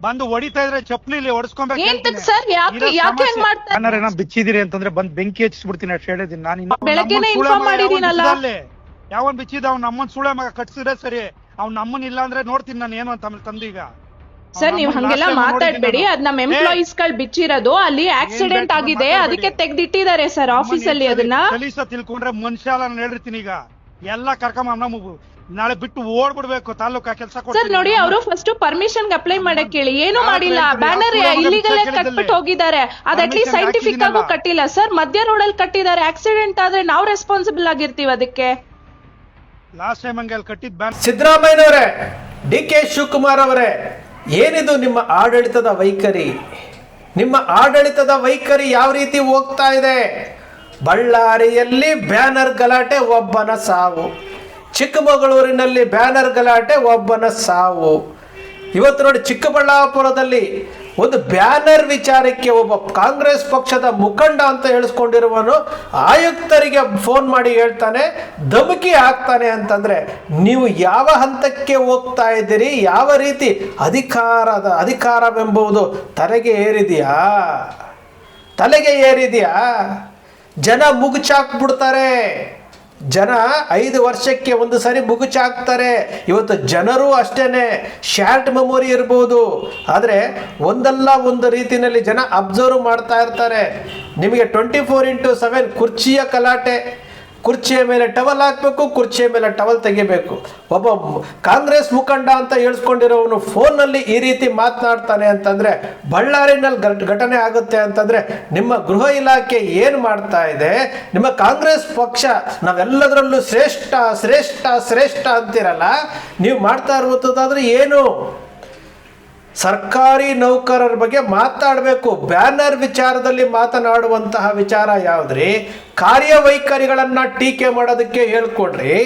ಬಂದು ಹೊಡಿತಾ ಇದ್ರೆ ಚಪ್ಪಲಿ ಹೊಡ್ಸ್ಕೊಂಬೇಕು ಏಂತಕ್ ಸರ್ ಯಾಕೆ ಯಾಕೆ ಹಂಗ್ ಮಾಡ್ತಾರೆ ಏನಾರ ಏನೋ ಬಿಚ್ಚಿದಿರಿ ಅಂತಂದ್ರೆ ಬಂದ್ ಬೆಂಕಿ ಹಚ್ಚಿಸ್ಬಿಡ್ತೀನಿ ಅಷ್ಟು ಹೇಳಿದೀನಿ ನಾನು ಬೆಳಗ್ಗೆನೆ ಮಗ ಯಾವನ್ ಮಾಡಿದೀನಲ್ಲ? ಯಾವನ್ ಬಿಚ್ಚಿದ ಅವ್ನ ನಮ್ಮನ್ ಸುಳೆ ಮಗ ಕಟ್ಸಿದ್ರೆ ಸರಿ. ಅವ್ನ ನಮ್ಮನ್ ಇಲ್ಲ ಅಂದ್ರೆ ನೋಡ್ತೀನಿ ನಾನು ಏನು ಅಂತ ತಂದೀಗ ಸರ್ ನೀವ್ ಹಂಗೆಲ್ಲ ಮಾತಾಡ್ಬೇಡಿ. ಅದ್ ನಮ್ ಎಂಪ್ಲಾಯೀಸ್ಗಳು ಬಿಚ್ಚಿರೋದು. ಅಲ್ಲಿ ಆಕ್ಸಿಡೆಂಟ್ ಆಗಿದೆ ಅದಕ್ಕೆ ತೆಗ್ದಿಟ್ಟಿದ್ದಾರೆ ಸರ್ ಆಫೀಸ್ ಅಲ್ಲಿ ಅದನ್ನ. ಕಲೀಸ ತಿಳ್ಕೊಂಡ್ರೆ ಮನುಷ್ಯ ನಾನು ಹೇಳಿರ್ತೀನಿ ಈಗ ಎಲ್ಲ ಕರ್ಕೊಂಬ ನಮ್ಮ ನಾಳೆ ಬಿಟ್ಟು ಓಡ್ಬಿಡ್ಬೇಕು ತಾಲೂಕಾ ಕೆಲಸ ಸರ್ ನೋಡಿ ಅವರು ಫಸ್ಟ್ ಪರ್ಮಿಷನ್ ಅಪ್ಲೈ ಮಾಡಕ್ ಕೇಳಿ ಏನು ಮಾಡಿಲ್ಲ? ಬ್ಯಾನರ್ ಇಲ್ಲಿಗಲ್ ಕಟ್ಬಿಟ್ಟು ಹೋಗಿದ್ದಾರೆ. ಅದ್ ಅಟ್ಲೀಸ್ಟ್ ಸೈಂಟಿಫಿಕ್ ಆಗೂ ಕಟ್ಟಿಲ್ಲ. ಸರ್ ಮಧ್ಯ ರೋಡ್ ಅಲ್ಲಿ ಕಟ್ಟಿದ್ದಾರೆ. ಆಕ್ಸಿಡೆಂಟ್ ಆದ್ರೆ ನಾವು ರೆಸ್ಪಾನ್ಸಿಬಲ್ ಆಗಿರ್ತೀವಿ ಅದಕ್ಕೆ. ಲಾಸ್ಟ್ ಟೈಮ್ ಹಂಗೆ ಅಲ್ಲಿ ಕಟ್ಟಿದ್ ಬ್ಯಾನ್ ಸಿದ್ದರಾಮಯ್ಯನವರೇ ಡಿ ಕೆ ಶಿವಕುಮಾರ್ ಅವರೇ ಏನಿದು ನಿಮ್ಮ ಆಡಳಿತದ ವೈಖರಿ? ನಿಮ್ಮ ಆಡಳಿತದ ವೈಖರಿ ಯಾವ ರೀತಿ ಹೋಗ್ತಾ ಇದೆ? ಬಳ್ಳಾರಿಯಲ್ಲಿ ಬ್ಯಾನರ್ ಗಲಾಟೆ ಒಬ್ಬನ ಸಾವು. ಚಿಕ್ಕಮಗಳೂರಿನಲ್ಲಿ ಬ್ಯಾನರ್ ಗಲಾಟೆ, ಒಬ್ಬನ ಸಾವು. ಇವತ್ತು ನೋಡಿ ಚಿಕ್ಕಬಳ್ಳಾಪುರದಲ್ಲಿ ಒಂದು ಬ್ಯಾನರ್ ವಿಚಾರಕ್ಕೆ ಒಬ್ಬ ಕಾಂಗ್ರೆಸ್ ಪಕ್ಷದ ಮುಖಂಡ ಅಂತ ಹೇಳಿಸ್ಕೊಂಡಿರುವನು ಆಯುಕ್ತರಿಗೆ ಫೋನ್ ಮಾಡಿ ಹೇಳ್ತಾನೆ ಧಮಕಿ ಹಾಕ್ತಾನೆ ಅಂತಂದ್ರೆ ನೀವು ಯಾವ ಹಂತಕ್ಕೆ ಹೋಗ್ತಾ ಇದ್ದೀರಿ? ಯಾವ ರೀತಿ ಅಧಿಕಾರದ ಅಧಿಕಾರವೆಂಬುದು ತಲೆಗೆ ಏರಿದೆಯಾ? ತಲೆಗೆ ಏರಿದೆಯಾ? ಜನ ಮುಗುಚಾಕ್ಬಿಡ್ತಾರೆ. ಜನ ಐದು ವರ್ಷಕ್ಕೆ ಒಂದು ಸರಿ ಮುಗುಚಾಕ್ತಾರೆ ಇವತ್ತು ಜನರು ಅಷ್ಟೇನೆ ಶಾರ್ಟ್ ಮೆಮೊರಿ ಇರ್ಬೋದು. ಆದರೆ ಒಂದಲ್ಲ ಒಂದು ರೀತಿಯಲ್ಲಿ ಜನ ಅಬ್ಸರ್ವ್ ಮಾಡ್ತಾ ಇರ್ತಾರೆ. ನಿಮಗೆ ಟ್ವೆಂಟಿ ಫೋರ್ ಇಂಟು ಸೆವೆನ್ ಕುರ್ಚಿಯ ಕಲಾಟೆ ಕುರ್ಚಿಯ ಮೇಲೆ ಟವಲ್ ಹಾಕಬೇಕು, ಕುರ್ಚಿಯ ಮೇಲೆ ಟವಲ್ ತೆಗಿಬೇಕು. ಒಬ್ಬ ಕಾಂಗ್ರೆಸ್ ಮುಖಂಡ ಅಂತ ಹೇಳ್ಸ್ಕೊಂಡಿರೋವನು ಫೋನಲ್ಲಿ ಈ ರೀತಿ ಮಾತನಾಡ್ತಾನೆ ಅಂತಂದ್ರೆ, ಬಳ್ಳಾರಿನಲ್ಲಿ ಘಟ್- ಘಟನೆ ಆಗುತ್ತೆ ಅಂತಂದ್ರೆ, ನಿಮ್ಮ ಗೃಹ ಇಲಾಖೆ ಏನು ಮಾಡ್ತಾ ಇದೆ? ನಿಮ್ಮ ಕಾಂಗ್ರೆಸ್ ಪಕ್ಷ ನಾವೆಲ್ಲದರಲ್ಲೂ ಶ್ರೇಷ್ಠ ಶ್ರೇಷ್ಠ ಶ್ರೇಷ್ಠ ಅಂತಿರಲ್ಲ? ನೀವು ಮಾಡ್ತಾ ಇರುವಂಥದ್ದಾದರೆ ಏನು? ಸರ್ಕಾರಿ ನೌಕರರ ಬಗ್ಗೆ ಮಾತಾಡಬೇಕು. ಬ್ಯಾನರ್ ವಿಚಾರದಲ್ಲಿ ಮಾತನಾಡುವಂತಹ ವಿಚಾರ ಯಾವುದ್ರಿ? ಕಾರ್ಯವೈಖರಿಗಳನ್ನ ಟೀಕೆ ಮಾಡೋದಕ್ಕೆ ಹೇಳ್ಕೊಡ್ರಿ.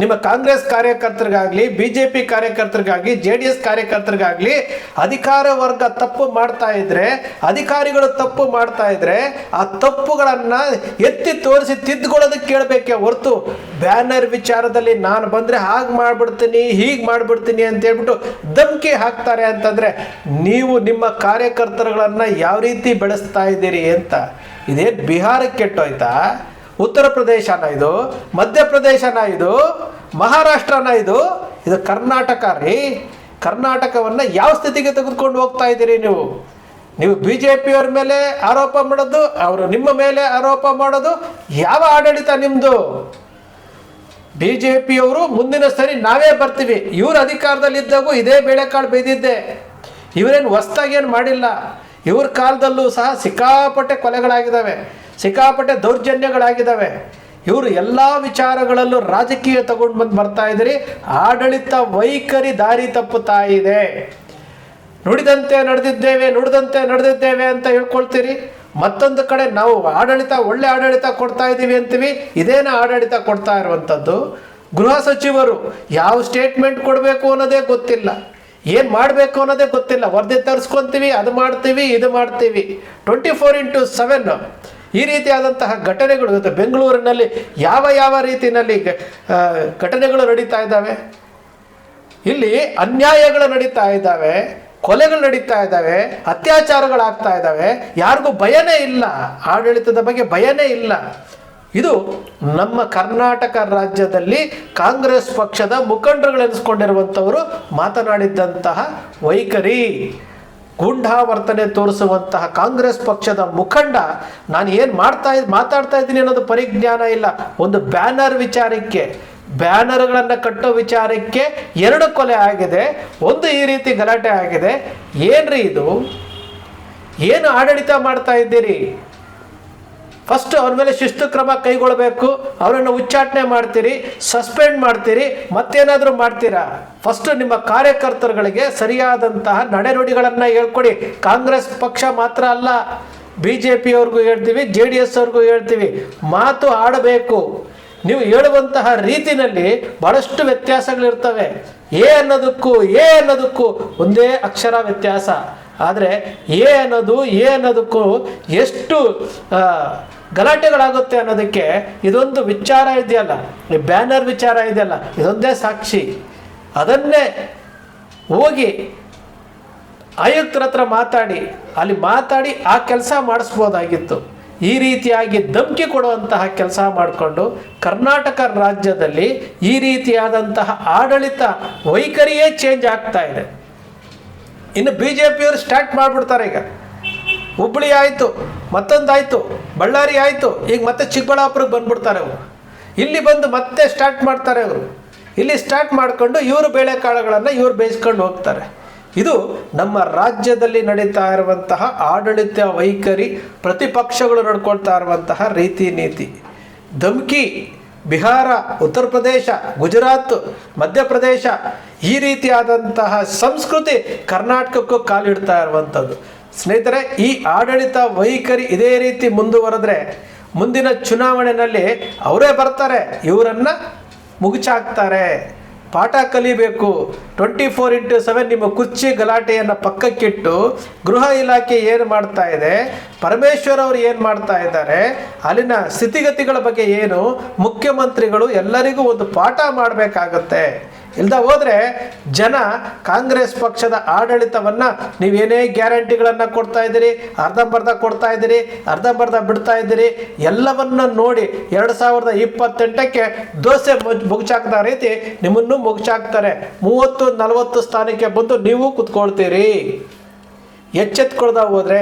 ನಿಮ್ಮ ಕಾಂಗ್ರೆಸ್ ಕಾರ್ಯಕರ್ತರಿಗಾಗಲಿ ಬಿ ಜೆ ಪಿ ಕಾರ್ಯಕರ್ತರಿಗಾಗ್ಲಿ, ಜೆ ಡಿ ಎಸ್ ಕಾರ್ಯಕರ್ತರಿಗಾಗಲಿ ಅಧಿಕಾರ ವರ್ಗ ತಪ್ಪು ಮಾಡ್ತಾ ಇದ್ರೆ, ಅಧಿಕಾರಿಗಳು ತಪ್ಪು ಮಾಡ್ತಾ ಇದ್ರೆ ಆ ತಪ್ಪುಗಳನ್ನು ಎತ್ತಿ ತೋರಿಸಿ ತಿದ್ದುಕೊಳ್ಳೋದಕ್ಕೆ ಕೇಳಬೇಕೆ ಹೊರತು ಬ್ಯಾನರ್ ವಿಚಾರದಲ್ಲಿ ನಾನು ಬಂದ್ರೆ ಹಾಗೆ ಮಾಡ್ಬಿಡ್ತೀನಿ, ಹೀಗೆ ಮಾಡ್ಬಿಡ್ತೀನಿ ಅಂತ ಹೇಳ್ಬಿಟ್ಟು ಧಮಕಿ ಹಾಕ್ತಾರೆ ಅಂತಂದ್ರೆ ನೀವು ನಿಮ್ಮ ಕಾರ್ಯಕರ್ತರುಗಳನ್ನು ಯಾವ ರೀತಿ ಬೆಳೆಸ್ತಾ ಇದ್ದೀರಿ ಅಂತ. ಇದೇನು ಬಿಹಾರಕ್ಕೆ ಕೆಟ್ಟೋಯ್ತಾ? ಉತ್ತರ ಪ್ರದೇಶನ ಇದು ಮಧ್ಯಪ್ರದೇಶನ ಇದು, ಮಹಾರಾಷ್ಟ್ರನ ಇದು ಇದು ಕರ್ನಾಟಕ ರೀ. ಕರ್ನಾಟಕವನ್ನು ಯಾವ ಸ್ಥಿತಿಗೆ ತೆಗೆದುಕೊಂಡು ಹೋಗ್ತಾ ಇದ್ದೀರಿ ನೀವು? ನೀವು ಬಿ ಜೆ ಪಿಯವ್ರ ಮೇಲೆ ಆರೋಪ ಮಾಡೋದು, ಅವರು ನಿಮ್ಮ ಮೇಲೆ ಆರೋಪ ಮಾಡೋದು, ಯಾವ ಆಡಳಿತ ನಿಮ್ಮದು ಬಿ ಜೆ ಪಿಯವರು ಮುಂದಿನ ಸರಿ ನಾವೇ ಬರ್ತೀವಿ. ಇವ್ರ ಅಧಿಕಾರದಲ್ಲಿದ್ದಾಗೂ ಇದೇ ಬೇಳೆಕಾಳು ಬೇಯ್ದಿದ್ದೆ ಇವರೇನು ಹೊಸ್ದಾಗಿ ಏನು ಮಾಡಿಲ್ಲ. ಇವ್ರ ಕಾಲದಲ್ಲೂ ಸಹ ಸಿಕ್ಕಾಪಟ್ಟೆ ಕೊಲೆಗಳಾಗಿದ್ದಾವೆ, ಸಿಕ್ಕಾಪಟ್ಟೆ ದೌರ್ಜನ್ಯಗಳಾಗಿದ್ದಾವೆ. ಇವರು ಎಲ್ಲ ವಿಚಾರಗಳಲ್ಲೂ ರಾಜಕೀಯ ತಗೊಂಡು ಬಂದು ಬರ್ತಾ ಇದ್ದೀರಿ, ಆಡಳಿತ ವೈಖರಿ ದಾರಿ ತಪ್ಪುತ್ತಾ ಇದೆ. ನುಡಿದಂತೆ ನಡೆದಿದ್ದೇವೆ ನುಡಿದಂತೆ ನಡೆದಿದ್ದೇವೆ ಅಂತ ಹೇಳ್ಕೊಳ್ತೀರಿ? ಮತ್ತೊಂದು ಕಡೆ ನಾವು ಆಡಳಿತ, ಒಳ್ಳೆ ಆಡಳಿತ ಕೊಡ್ತಾ ಇದ್ದೀವಿ ಅಂತೀವಿ, ಇದೇನ ಆಡಳಿತ ಕೊಡ್ತಾ ಇರುವಂಥದ್ದು? ಗೃಹ ಸಚಿವರು ಯಾವ ಸ್ಟೇಟ್ಮೆಂಟ್ ಕೊಡಬೇಕು ಅನ್ನೋದೇ ಗೊತ್ತಿಲ್ಲ. ಏನು ಮಾಡಬೇಕು ಅನ್ನೋದೇ ಗೊತ್ತಿಲ್ಲ. ವರದಿ ತರಿಸ್ಕೊಂತೀವಿ, ಅದು ಮಾಡ್ತೀವಿ, ಇದು ಮಾಡ್ತೀವಿ. ಟ್ವೆಂಟಿ ಫೋರ್ ಇಂಟು ಸೆವೆನ್ ಈ ರೀತಿಯಾದಂತಹ ಘಟನೆಗಳು ಬೆಂಗಳೂರಿನಲ್ಲಿ ಯಾವ ಯಾವ ರೀತಿಯಲ್ಲಿ ಘಟನೆಗಳು ನಡೀತಾ ಇದ್ದಾವೆ? ಇಲ್ಲಿ ಅನ್ಯಾಯಗಳು ನಡೀತಾ ಇದ್ದಾವೆ, ಕೊಲೆಗಳು ನಡೀತಾ ಇದ್ದಾವೆ, ಅತ್ಯಾಚಾರಗಳಾಗ್ತಾ ಇದ್ದಾವೆ. ಯಾರಿಗೂ ಭಯನೇ ಇಲ್ಲ. ಆಡಳಿತದ ಬಗ್ಗೆ ಭಯನೇ ಇಲ್ಲ. ಇದು ನಮ್ಮ ಕರ್ನಾಟಕ ರಾಜ್ಯದಲ್ಲಿ ಕಾಂಗ್ರೆಸ್ ಪಕ್ಷದ ಮುಖಂಡರುಗಳೆನಿಸ್ಕೊಂಡಿರುವಂಥವರು ಮಾತನಾಡಿದ್ದಂತಹ ವೈಖರಿ, ಗೂಂಡಾವರ್ತನೆ ತೋರಿಸುವಂತಹ ಕಾಂಗ್ರೆಸ್ ಪಕ್ಷದ ಮುಖಂಡ, ನಾನು ಏನು ಮಾಡ್ತಾ ಮಾತಾಡ್ತಾ ಇದ್ದೀನಿ ಅನ್ನೋದು ಪರಿಜ್ಞಾನ ಇಲ್ಲ. ಒಂದು ಬ್ಯಾನರ್ ವಿಚಾರಕ್ಕೆ, ಬ್ಯಾನರ್ಗಳನ್ನು ಕಟ್ಟೋ ವಿಚಾರಕ್ಕೆ ಎರಡು ಕೊಲೆ ಆಗಿದೆ, ಒಂದು ಈ ರೀತಿ ಗಲಾಟೆ ಆಗಿದೆ. ಏನ್ರಿ ಇದು? ಏನು ಆಡಳಿತ ಮಾಡ್ತಾ ಇದ್ದೀರಿ? ಫಸ್ಟ್ ಅವ್ರ ಮೇಲೆ ಶಿಸ್ತು ಕ್ರಮ ಕೈಗೊಳ್ಳಬೇಕು. ಅವರನ್ನು ಉಚ್ಚಾಟನೆ ಮಾಡ್ತೀರಿ ಸಸ್ಪೆಂಡ್ ಮಾಡ್ತೀರಿ, ಮತ್ತೇನಾದರೂ ಮಾಡ್ತೀರಾ? ಫಸ್ಟ್ ನಿಮ್ಮ ಕಾರ್ಯಕರ್ತರುಗಳಿಗೆ ಸರಿಯಾದಂತಹ ನಡೆನುಡಿಗಳನ್ನು ಹೇಳ್ಕೊಡಿ. ಕಾಂಗ್ರೆಸ್ ಪಕ್ಷ ಮಾತ್ರ ಅಲ್ಲ ಬಿ ಜೆ ಪಿಯವ್ರಿಗೂ ಹೇಳ್ತೀವಿ, ಜೆ ಡಿ ಎಸ್ ಅವ್ರಿಗೂ ಹೇಳ್ತೀವಿ. ಮಾತು ಆಡಬೇಕು. ನೀವು ಹೇಳುವಂತಹ ರೀತಿನಲ್ಲಿ ಬಹಳಷ್ಟು ವ್ಯತ್ಯಾಸಗಳಿರ್ತವೆ. ಎ ಅನ್ನೋದಕ್ಕೂ ಎ ಅನ್ನೋದಕ್ಕೂ ಒಂದೇ ಅಕ್ಷರ ವ್ಯತ್ಯಾಸ. ಆದರೆ ಎ ಅನ್ನೋದು, ಎ ಅನ್ನೋದಕ್ಕೂ ಎಷ್ಟು ಗಲಾಟೆಗಳಾಗುತ್ತೆ ಅನ್ನೋದಕ್ಕೆ ಇದೊಂದು ವಿಚಾರ ಇದೆಯಲ್ಲ, ಈ ಬ್ಯಾನರ್ ವಿಚಾರ ಇದೆಯಲ್ಲ, ಇದೊಂದೇ ಸಾಕ್ಷಿ. ಅದನ್ನೇ ಹೋಗಿ ಆಯುಕ್ತರ ಮಾತಾಡಿ, ಅಲ್ಲಿ ಮಾತಾಡಿ ಆ ಕೆಲಸ ಮಾಡಿಸ್ಬೋದಾಗಿತ್ತು. ಈ ರೀತಿಯಾಗಿ ಧಮಕಿ ಕೊಡುವಂತಹ ಕೆಲಸ ಮಾಡಿಕೊಂಡು ಕರ್ನಾಟಕ ರಾಜ್ಯದಲ್ಲಿ ಈ ರೀತಿಯಾದಂತಹ ಆಡಳಿತ ವೈಖರಿಯೇ ಚೇಂಜ್ ಆಗ್ತಾ ಇದೆ. ಇನ್ನು ಬಿ ಜೆ ಪಿಯವರು ಸ್ಟಾರ್ಟ್ ಮಾಡಿಬಿಡ್ತಾರೆ ಈಗ. ಹುಬ್ಬಳ್ಳಿ ಆಯಿತು ಮತ್ತೊಂದಾಯಿತು ಬಳ್ಳಾರಿ ಆಯಿತು, ಈಗ ಮತ್ತೆ ಚಿಕ್ಕಬಳ್ಳಾಪುರಕ್ಕೆ ಬಂದ್ಬಿಡ್ತಾರೆ ಅವರು. ಇಲ್ಲಿ ಬಂದು ಮತ್ತೆ ಸ್ಟಾರ್ಟ್ ಮಾಡ್ತಾರೆ ಅವರು. ಇಲ್ಲಿ ಸ್ಟಾರ್ಟ್ ಮಾಡಿಕೊಂಡು ಇವರು ಬೇಳೆಕಾಳುಗಳನ್ನು ಇವರು ಬೇಯಿಸ್ಕೊಂಡು ಹೋಗ್ತಾರೆ. ಇದು ನಮ್ಮ ರಾಜ್ಯದಲ್ಲಿ ನಡೀತಾ ಇರುವಂತಹ ಆಡಳಿತ ವೈಖರಿ ಪ್ರತಿಪಕ್ಷಗಳು ನಡ್ಕೊಳ್ತಾ ಇರುವಂತಹ ರೀತಿ ನೀತಿ. ಧಮ್ಕಿ, ಬಿಹಾರ, ಉತ್ತರ ಪ್ರದೇಶ, ಗುಜರಾತ್ ಮಧ್ಯಪ್ರದೇಶ ಈ ರೀತಿಯಾದಂತಹ ಸಂಸ್ಕೃತಿ ಕರ್ನಾಟಕಕ್ಕೂ ಕಾಲಿಡ್ತಾ ಇರುವಂಥದ್ದು. ಸ್ನೇಹಿತರೆ, ಈ ಆಡಳಿತ ವೈಖರಿ ಇದೇ ರೀತಿ ಮುಂದುವರೆದ್ರೆ ಮುಂದಿನ ಚುನಾವಣೆಯಲ್ಲಿ ಅವರೇ ಬರ್ತಾರೆ, ಇವರನ್ನ ಮುಗುಚಾಕ್ತಾರೆ. ಪಾಠ ಕಲಿಬೇಕು. ಟ್ವೆಂಟಿ ಫೋರ್ ಇಂಟು ಸೆವೆನ್ ನಿಮ್ಮ ಕುರ್ಚಿ ಗಲಾಟೆಯನ್ನು ಪಕ್ಕಕ್ಕಿಟ್ಟು ಗೃಹ ಇಲಾಖೆ ಏನು ಮಾಡ್ತಾ ಇದೆ, ಪರಮೇಶ್ವರ್ ಅವರು ಏನು ಮಾಡ್ತಾ ಇದ್ದಾರೆ, ಅಲ್ಲಿನ ಸ್ಥಿತಿಗತಿಗಳ ಬಗ್ಗೆ ಏನು, ಮುಖ್ಯಮಂತ್ರಿಗಳು ಎಲ್ಲರಿಗೂ ಒಂದು ಪಾಠ ಮಾಡಬೇಕಾಗತ್ತೆ. ಇಲ್ದ ಹೋದ್ರೆ ಜನ ಕಾಂಗ್ರೆಸ್ ಪಕ್ಷದ ಆಡಳಿತವನ್ನ ನೀವೇನೇ ಗ್ಯಾರಂಟಿಗಳನ್ನ ಕೊಡ್ತಾ ಇದ್ದೀರಿ ಅರ್ಧಂಬರ್ಧ ಕೊಡ್ತಾ ಇದ್ದೀರಿ ಅರ್ಧಂಬರ್ಧ ಬಿಡ್ತಾ ಇದ್ದೀರಿ, ಎಲ್ಲವನ್ನ ನೋಡಿ ಎರಡು ಸಾವಿರದ ಇಪ್ಪತ್ತೆಂಟಕ್ಕೆ ದೋಸೆ ಮುಗ್- ಮುಗ್ಚಾಕ್ದ ರೀತಿ ನಿಮ್ಮನ್ನು ಮುಗ್ಚಾಕ್ತಾರೆ. ಮೂವತ್ತು, ನಲವತ್ತು ಸ್ಥಾನಕ್ಕೆ ಬಂದು ನೀವು ಕುತ್ಕೊಳ್ತೀರಿ. ಎಚ್ಚೆತ್ಕೊಳ್ದ ಹೋದ್ರೆ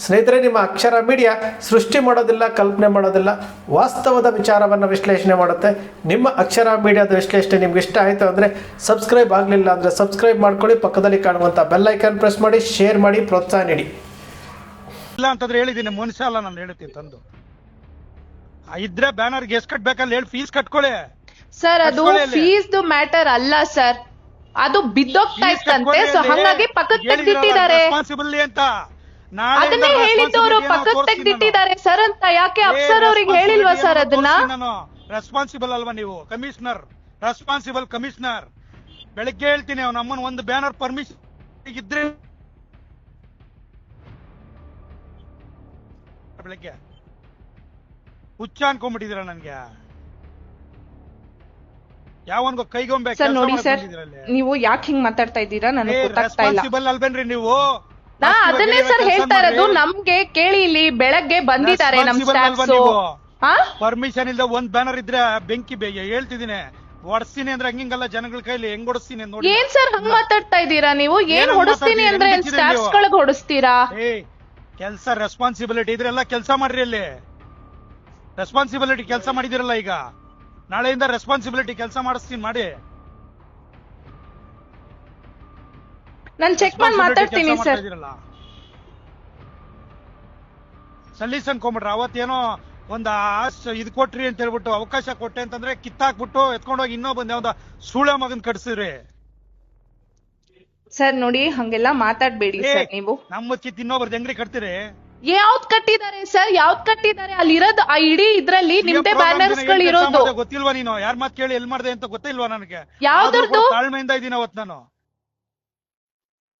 ಸ್ನೇಹಿತರೆ ನಿಮ್ಮ ಅಕ್ಷರ ಮೀಡಿಯಾ ಸೃಷ್ಟಿ ಮಾಡೋದಿಲ್ಲ ಕಲ್ಪನೆ ಮಾಡೋದಿಲ್ಲ ವಾಸ್ತವದ ವಿಚಾರವನ್ನು ವಿಶ್ಲೇಷಣೆ ಮಾಡುತ್ತೆ. ನಿಮ್ಮ ಅಕ್ಷರ ಮೀಡಿಯಾದ ವಿಶ್ಲೇಷಣೆ ನಿಮ್ಗೆ ಇಷ್ಟ ಆಯಿತು ಅಂದರೆ ಸಬ್ಸ್ಕ್ರೈಬ್ ಆಗಲಿಲ್ಲ ಅಂದರೆ ಸಬ್ಸ್ಕ್ರೈಬ್ ಮಾಡ್ಕೊಳ್ಳಿ ಪಕ್ಕದಲ್ಲಿ ಕಾಣುವಂಥ ಬೆಲ್ ಐಕಾನ್ ಪ್ರೆಸ್ ಮಾಡಿ ಶೇರ್ ಮಾಡಿ ಪ್ರೋತ್ಸಾಹ ನೀಡಿ. ಇಲ್ಲ ಅಂತಂದ್ರೆ ಹೇಳಿದ್ದೀನಿ ಮನುಷ್ಯ ಅಲ್ಲ ನಾನು ಹೇಳ್ತೀನಿ ತಂದು. ಆ, ಇದ್ರೆ ಬ್ಯಾನರ್ಗೆ ಎಷ್ಟು ಕಟ್ಬೇಕಲ್ಲ ಹೇಳಿ ಫೀಸ್ ಕಟ್ಕೊಳ್ಳಿ. ಸರ್ ಅದು. ಫೀಸ್ ಮ್ಯಾಟರ್ ಅಲ್ಲ ಸರ್ ಅದು ಬಿದ್ದೋಗ್ತಾ ಇತ್ತಂತೆ ಸೊ ಹಂಗಾಗಿ ಪಕ್ಕಕ್ಕೆ ಬಿಟ್ಟಿದ್ದಾರೆ ರೆಸ್ಪಾನ್ಸಿಬಲ್ ಅಂತ. ಅದನ್ನೇ ಪಕ್ಕಕ್ಕೆ ತೋರ್ಸ್ತೀನಿ ತೆಗ್ದಿಟ್ಟಿದ್ದಾರೆ ಸರ್ ಅಂತ ಯಾಕೆ ನಾನು. ಅಫ್ಸರ್ ಅವ್ರಿಗೆ ಹೇಳಿಲ್ವಾ ಸರ್ ಅದನ್ನ? ರೆಸ್ಪಾನ್ಸಿಬಲ್ ಅಲ್ವಾ ನೀವು? ಕಮಿಷನರ್ ರೆಸ್ಪಾನ್ಸಿಬಲ್ ಕಮಿಷನರ್ ಬೆಳಿಗ್ಗೆ ಹೇಳ್ತೀನಿ ಅವ್ನ ಅಮ್ಮನ ಒಂದು ಬ್ಯಾನರ್ ಪರ್ಮಿಷನ್ ಇದ್ರೆ ಬೆಳಗ್ಗೆ. ಹುಚ್ಚ ಅನ್ಕೊಂಡ್ಬಿಟ್ಟಿದಿರ ನನ್ಗೆ. ಯಾವನ್ಗೋ ಕೈಗೊಂಬೆ ನೋಡಿ ಸರ್ ನೀವು ಯಾಕೆ ಹಿಂಗ್ ಮಾತಾಡ್ತಾ ಇದ್ದೀರಾ? ನನಗೆ ಗೊತ್ತಾಗ್ತಾ ಇಲ್ಲ. ರೆಸ್ಪಾನ್ಸಿಬಲ್ ಅಲ್ವೇನ್ರಿ ನೀವು? ನಾ ಅದನ್ನೇ ಸರ್ ಹೇಳ್ತಾ ಇರೋದು. ನಮ್ಗೆ ಕೇಳಿ ಇಲ್ಲಿ ಬೆಳಗ್ಗೆ ಬಂದಿದ್ದಾರೆ ನಮ್ ಸ್ಟಾಫ್ಸ್ ಪರ್ಮಿಷನ್ ಇಲ್ಲದ ಒಂದ್ ಬ್ಯಾನರ್ ಇದ್ರೆ ಬೆಂಕಿ ಬೇಗ ಹೇಳ್ತಿದ್ದೀನಿ. ಹೊಡ್ಸ್ತೀನಿ ಅಂದ್ರೆ ಹಂಗಿಂಗಲ್ಲ ಜನಗಳ ಕೈಲಿ ಹೆಂಗ್ ಹೊಡಿಸ್ತೀನಿ ನೋಡಿ. ಏನ್ ಸರ್ ಹಂಗ್ ಮಾತಾಡ್ತಾ ಇದ್ದೀರಾ ನೀವು? ಏನ್ ಹೊಡಸ್ತೀನಿ ಅಂದ್ರೆ ಸ್ಟಾಫ್ಸ್ ಗಳಿಗೆ ಹೊಡಿಸ್ತೀರಾ ಕೆಲ್ಸ ರೆಸ್ಪಾನ್ಸಿಬಿಲಿಟಿ ಇದ್ರೆಲ್ಲ ಕೆಲಸ ಮಾಡ್ರಿ ಅಲ್ಲಿ. ರೆಸ್ಪಾನ್ಸಿಬಿಲಿಟಿ ಕೆಲಸ ಮಾಡಿದಿರಲ್ಲ ಈಗ. ನಾಳೆಯಿಂದ ರೆಸ್ಪಾನ್ಸಿಬಿಲಿಟಿ ಕೆಲಸ ಮಾಡಿಸ್ತೀನಿ ಮಾಡಿ. ನಾನ್ ಚೆಕ್ ಮಾಡಿ ಮಾತಾಡ್ತೀನಿ ಸರ್. ಸಲೀಸ್ ಅನ್ಕೊಂಬಿಟ್ರೆ ಅವತ್ತೇನೋ ಒಂದ್ ಇದ್ ಕೊಟ್ರಿ ಅಂತ ಹೇಳ್ಬಿಟ್ಟು ಅವಕಾಶ ಕೊಟ್ಟೆ ಅಂತಂದ್ರೆ ಕಿತ್ತಾಕ್ಬಿಟ್ಟು ಎತ್ಕೊಂಡೋಗಿ ಇನ್ನೊಬ್ಬಂದ್ ಯಾವ್ದ ಸೂಳೆ ಮಗನ್ ಕಟ್ಸಿದ್ರಿ. ಸರ್ ನೋಡಿ ಹಂಗೆಲ್ಲ ಮಾತಾಡ್ಬೇಡಿ ಸರ್ ನೀವು. ನಮ್ಮ ಕಿತ್ ಇನ್ನೊಬ್ರದ್ದು ಹೆಂಗ್ರಿ ಕಟ್ತೀರಿ? ಯಾವ್ದ್ ಕಟ್ಟಿದ್ದಾರೆ ಸರ್? ಯಾವ್ದ್ ಕಟ್ಟಿದ್ದಾರೆ? ಅಲ್ಲಿರೋದು ಆ ಇಡೀ ಇದ್ರಲ್ಲಿ ನಿಮ್ದೇ ಬ್ಯಾನರ್ಸ್ಗಳು ಇರೋದು ಗೊತ್ತಿಲ್ವಾ ನೀನು? ಯಾರ್ ಮಾತ್ ಕೇಳಿ ಎಲ್ ಮಾಡ್ದೆ ಅಂತ ಗೊತ್ತಿಲ್ವಾ ನನಗೆ? ಯಾವ್ದು ತಾಳ್ಮೆಯಿಂದ ಇದೀನಿ ಅವತ್ ನಾನು.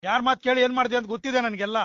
ಯಾರ್ ಮಾತ್ ಕೇಳಿ ಏನ್ ಮಾಡ್ದೆ ಅಂತ ಗೊತ್ತಿದೆ ನನ್ಗೆಲ್ಲ.